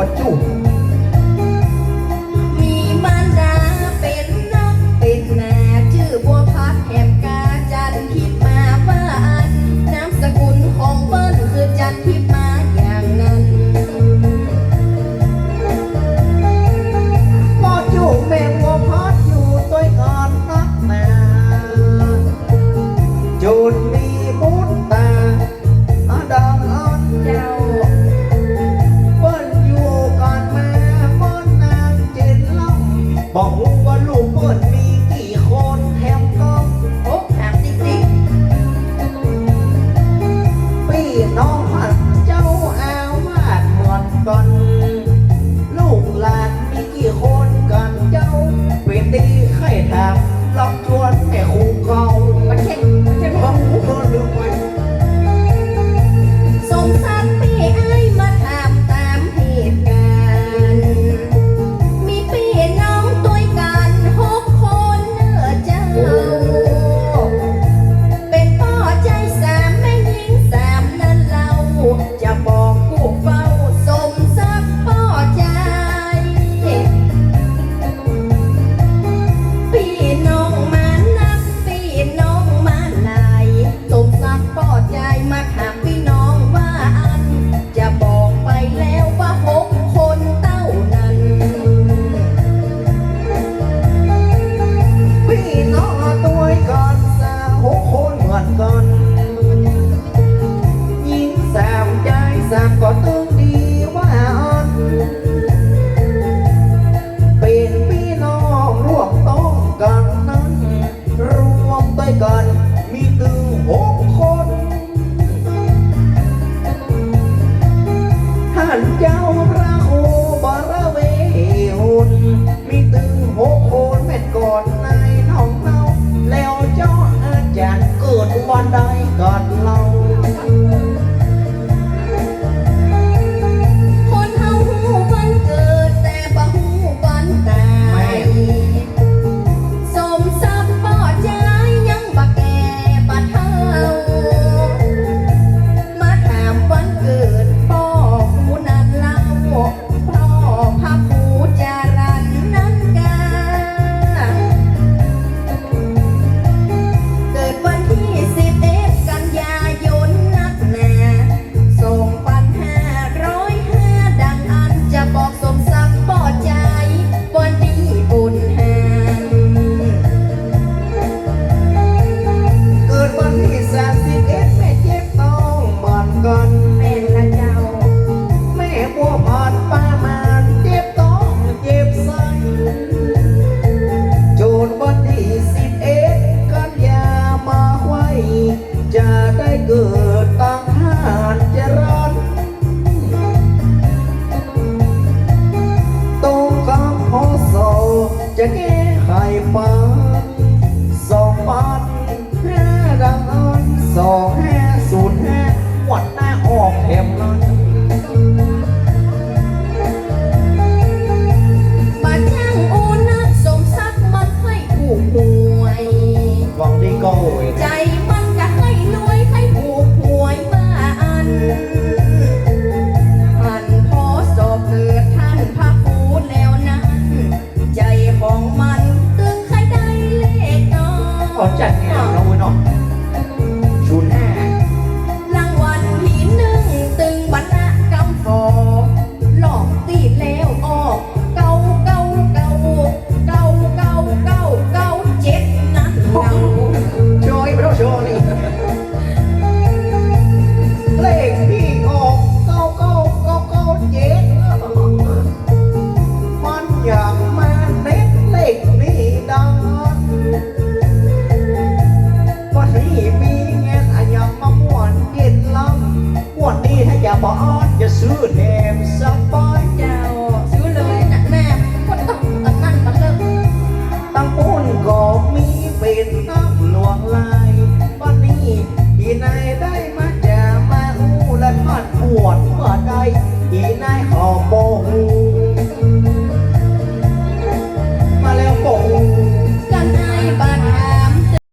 what you? do. บอกลูกว่าลูกเปิดมีกี่คนแถมก็โอ้แถมจริงๆปีน้องหันเจ้าอาวาดหมดก่นลูกหลานมีกี่คนกันเจ้าเป็นดีใครถามลองชวนแม่ ก็ต้องดีว่าอันเป็นพี่น้องร่วมต้องกันนั้น รวมด้วยกันมีตึงหกคน ท่านเจ้าพระโอบารเวหุนมีตึงหกคนแม่ก่อนนายน้องเราแล้วเจ้าอาจารย์เกิดวันใดก่อน จะแก้ไขปัญสองปัน Bỏ